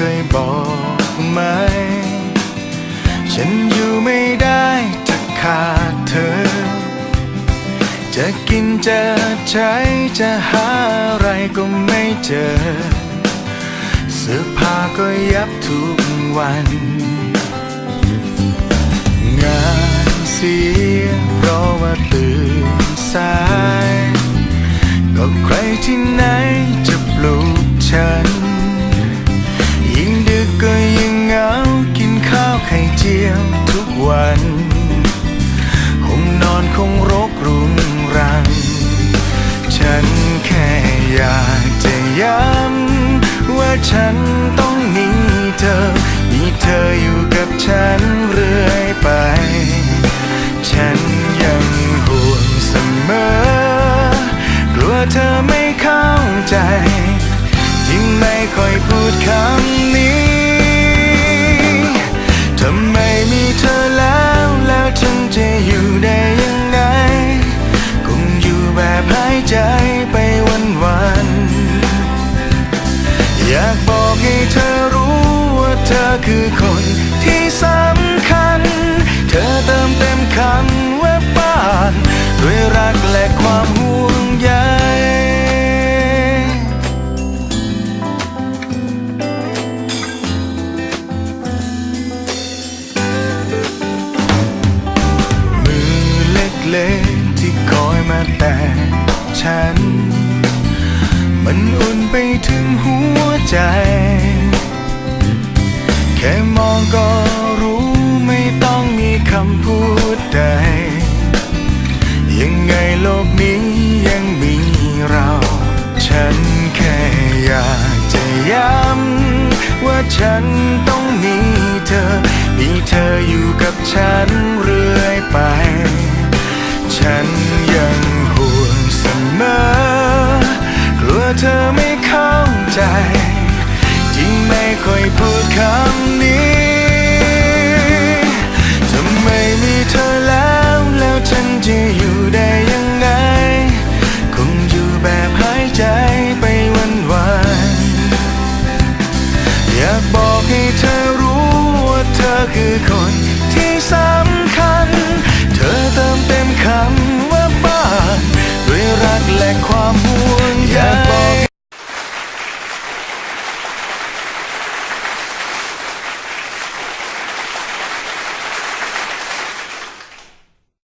เคยบอกไหม ฉันอยู่ไม่ได้ถ้าขาดเธอ จะกินจะใช้จะหาอะไรก็ไม่เจอ เสื้อผ้าก็ยับทุกวัน งานเสียเพราะว่าตื่นสาย ก็ใครที่ไหนจะปลุกฉัน อยากจะย้ำว่าฉันต้องมีเธอ มีเธออยู่กับฉันเรื่อยไป ฉันยังห่วงเสมอกลัวเธอไม่เข้าใจที่ไม่ค่อยพูดคำนี้ถ้าไมมีเธอแล้วแล้วฉันจะอยู่ได้ อยากบอกให้เธอรู้ว่าเธอคือคนที่สำคัญ เธอเติมเต็มคำว่าบ้านด้วยรักและความห่วงใยมือเล็กๆที่คอยมาแต่ฉัน มันอุ่นไปถึงหัว ใจ แค่มองก็รู้ไม่ต้องมีคำพูดใด ยังไงโลกนี้ยังมีเรา ฉันแค่อยากจะย้ำว่าฉันต้องมีเธอ มีเธออยู่กับฉันเรื่อยไป ฉันยังห่วงเสมอ กลัวเธอไม่เข้าใจ คำนี้จะไม่มีเธอแล้วแล้วฉันจะอยู่ได้ยังไง คงอยู่แบบหายใจไปวันวันอยากบอกให้เธอรู้ว่าเธอคือคนที่สำคัญ เธอเติมเต็มคำว่าบ้านด้วยรักและความห่วง